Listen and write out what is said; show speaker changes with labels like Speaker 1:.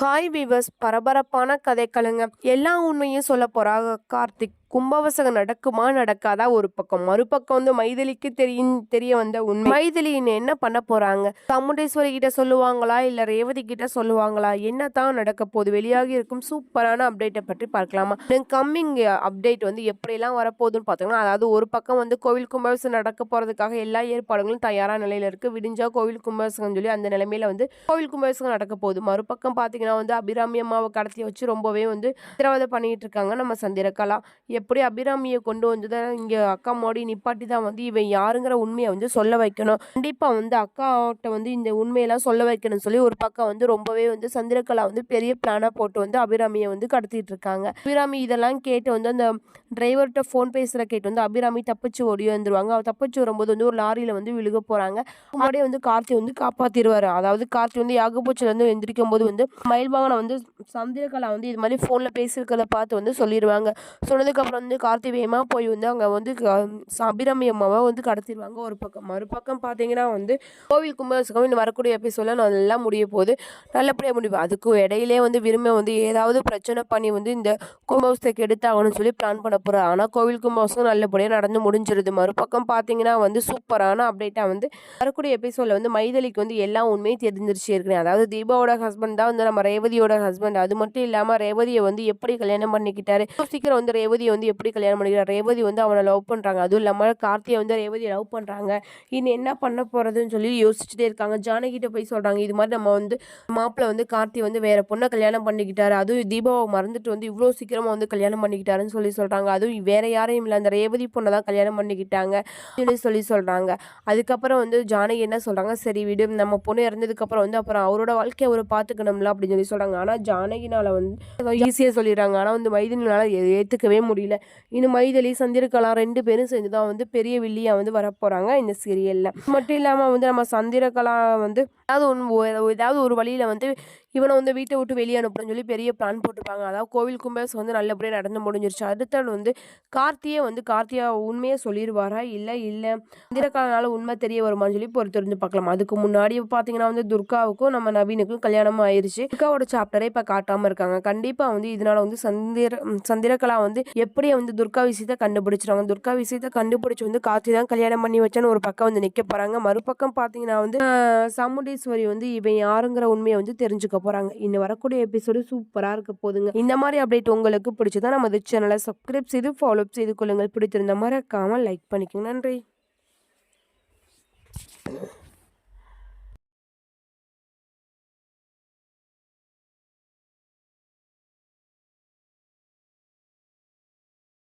Speaker 1: Hi viewers பரபரப்பான கதைக்களுங்க. எல்லா உண்மையும் சொல்ல போகிறாங்க கார்த்திக். கும்பாபிஷேகம் நடக்குமா நடக்காதா ஒரு பக்கம். மறுபக்கம் வந்து மைதிலிக்கு தெரியும் தெரிய வந்த உண்மை. மைதிலி என்ன பண்ண போறாங்க? சாமுண்டேஸ்வரி கிட்ட சொல்லுவாங்களா இல்ல ரேவதி கிட்ட சொல்லுவாங்களா? என்னதான் நடக்க போகுது? வெளியாகி இருக்கும் சூப்பரான அப்டேட்டை பற்றி பார்க்கலாமா? கம்மிங் அப்டேட் வந்து எப்படியெல்லாம் வரப்போகுதுன்னு பார்த்தோம்னா அதாவது ஒரு பக்கம் வந்து கோவில் கும்பாபிஷேகம் நடக்க போறதுக்காக எல்லா ஏற்பாடுகளும் தயாரான நிலையில இருக்கு. விடிஞ்சா கோவில் கும்பாபிஷேகம் சொல்லி அந்த நிலைமையில வந்து கோவில் கும்பாபிஷேகம் நடக்க போகுது. மறுபக்கம் பார்த்தீங்கன்னா வந்து அபிராமி அம்மாவை கடத்தி வச்சு ரொம்பவே வந்து திரவதை பண்ணிட்டு இருக்காங்க நம்ம சந்திரகலா. எப்படி அபிராமியை கொண்டு வந்து தான் இங்கே அக்கா மோடி நிப்பாட்டி தான் வந்து இவன் யாருங்கிற உண்மையை வந்து சொல்ல வைக்கணும். கண்டிப்பாக வந்து அக்காட்ட வந்து இந்த உண்மையெல்லாம் சொல்ல வைக்கணும்னு சொல்லி ஒரு பக்கம் வந்து ரொம்பவே வந்து சந்திரகலா வந்து பெரிய பிளானாக போட்டு வந்து அபிராமியை வந்து கடத்திட்டு இருக்காங்க. அபிராமி இதெல்லாம் கேட்டு வந்து அந்த டிரைவர்கிட்ட ஃபோன் பேசுகிற கேட்டு வந்து அபிராமி தப்பிச்சு ஓடி வந்துருவாங்க. அவ தப்பிச்சு வரும்போது வந்து ஒரு லாரியில் வந்து விழுக போகிறாங்க முன்னாடியே வந்து கார்த்தி வந்து காப்பாற்றிடுவார் அதாவது கார்த்தி வந்து யாகபூச்சிலேருந்து எந்திரிக்கும் போது வந்து மயில்வாகனை வந்து சந்திரகலா வந்து இது மாதிரி ஃபோனில் பேசியிருக்கிறத பார்த்து வந்து சொல்லிடுவாங்க சொன்னதுக்கப்புறம் அப்புறம் வந்து கார்த்திகேயமாக போய் வந்து அங்கே வந்து க- அபிராமி அம்மாவை வந்து கடத்திடுவாங்க ஒரு பக்கம். மறுபக்கம் பார்த்தீங்கன்னா வந்து கோவில் கும்பாபிஷேகம் இந்த வரக்கூடிய எபிசோடில் நல்லா முடிய போகுது. நல்லபடியாக முடியும் அதுக்கு இடையிலே வந்து விரும்ப வந்து ஏதாவது பிரச்சனை பண்ணி வந்து இந்த கும்பாபிஷேகத்தை கெடுத்தாகணும்னு சொல்லி பிளான் பண்ண போகிறார் ஆனால் கோவில் கும்பாபிஷேகம் நல்லபடியாக நடந்து முடிஞ்சிருது. மறுபக்கம் பார்த்தீங்கன்னா வந்து சூப்பரான அப்டேட்டாக வந்து வரக்கூடிய எபிசோடில் வந்து மைதலிக்கு வந்து எல்லா உண்மையும் தெரிஞ்சிருச்சு இருக்கிறேன் அதாவது தீபாவோட ஹஸ்பண்ட் தான் வந்து நம்ம ரேவதியோட ஹஸ்பண்ட் அது மட்டும் இல்லாமல் ரேவதியை வந்து எப்படி கல்யாணம் பண்ணிக்கிட்டாரு? சீக்கிரம் வந்து ரேவதியை வந்து எப்படி கல்யாணம் பண்ணிக்கிறார்? ரேவதி வந்து அவனை லவ் பண்ணுறாங்க அதுவும் இல்லாமல் கார்த்தியை வந்து ரேவதியை லவ் பண்ணுறாங்க இன்னும் என்ன பண்ண போகிறதுன்னு சொல்லி யோசிச்சுட்டே இருக்காங்க. ஜானகிட்ட போய் சொல்கிறாங்க இது மாதிரி நம்ம வந்து மாப்பிள்ளை வந்து கார்த்தி வந்து வேறு பொண்ணை கல்யாணம் பண்ணிக்கிட்டாரு. அதுவும் தீபாவை மறந்துட்டு வந்து இவ்வளோ சீக்கிரமாக வந்து கல்யாணம் பண்ணிக்கிட்டாருன்னு சொல்லி சொல்கிறாங்க அதுவும் வேற யாரையும் இல்லை அந்த ரேவதி பொண்ணை தான் கல்யாணம் பண்ணிக்கிட்டாங்க சொல்லி சொல்லி சொல்கிறாங்க அதுக்கப்புறம் வந்து ஜானகி என்ன சொல்கிறாங்க சரி விடு நம்ம பொண்ணு இறந்ததுக்கப்புறம் வந்து அப்புறம் அவரோட வாழ்க்கையை அவர் பார்த்துக்கணும்ல அப்படின்னு சொல்லி சொல்கிறாங்க ஆனால் ஜானகினால் வந்து ஈஸியாக சொல்லிடுறாங்க. ஆனால் வந்து மைதினால ஏற்றுக்கவே முடியல. இன்னும் மைதலி சந்திரகலா ரெண்டு பேரும் சேர்ந்து தான் வந்து பெரிய வில்லியாக வந்து வரப்போகிறாங்க இந்த சீரியலில். மட்டும் இல்லாமல் வந்து நம்ம சந்திரகலா வந்து ஏதாவது ஒன்று ஏதாவது ஒரு வழியில் வந்து இவனை வந்து வீட்டை விட்டு வெளியே அனுப்பணும்னு சொல்லி பெரிய பிளான் போட்டிருப்பாங்க. அதாவது கோவில் கும்பேஸ் வந்து நல்லபடியாக நடந்து முடிஞ்சிருச்சு. அடுத்த வந்து கார்த்தியே வந்து கார்த்தியா உண்மையை சொல்லிடுவாரா இல்லை இல்லை. சந்திரகலானால உண்மை தெரிய வருமான்னு சொல்லி பொறுத்திருந்து பார்க்கலாம். அதுக்கு முன்னாடி பார்த்தீங்கன்னா வந்து துர்காவுக்கும் நம்ம நவீனுக்கும் கல்யாணம் ஆயிடுச்சு துர்காவோட சாப்டரே இப்போ காட்டாமல் இருக்காங்க. கண்டிப்பாக வந்து இதனால வந்து சந்திர சந்திரகலா வந்து எப்படி வந்து துர்கா விஷயத்தை கண்டுபிடிச்சிருவாங்க. துர்கா விஷயத்தை கண்டுபிடிச்சி வந்து காத்தி தான் கல்யாணம் பண்ணி வச்சேன்னு ஒரு பக்கம் வந்து நிற்க போகிறாங்க மறுபக்கம் பார்த்தீங்கன்னா வந்து சாமுண்டீஸ்வரி வந்து இவன் யாருங்கிற உண்மையை வந்து தெரிஞ்சுக்க போகிறாங்க இன்னும் வரக்கூடிய எபிசோடு சூப்பராக இருக்க போதுங்க. இந்த மாதிரி அப்டேட் உங்களுக்கு பிடிச்சதா நம்ம சேனலை சப்ஸ்கிரைப் செய்து ஃபாலோ செய்து கொள்ளுங்கள். பிடித்திருந்த மறக்காமல் லைக் பண்ணிக்கோங்க. நன்றி.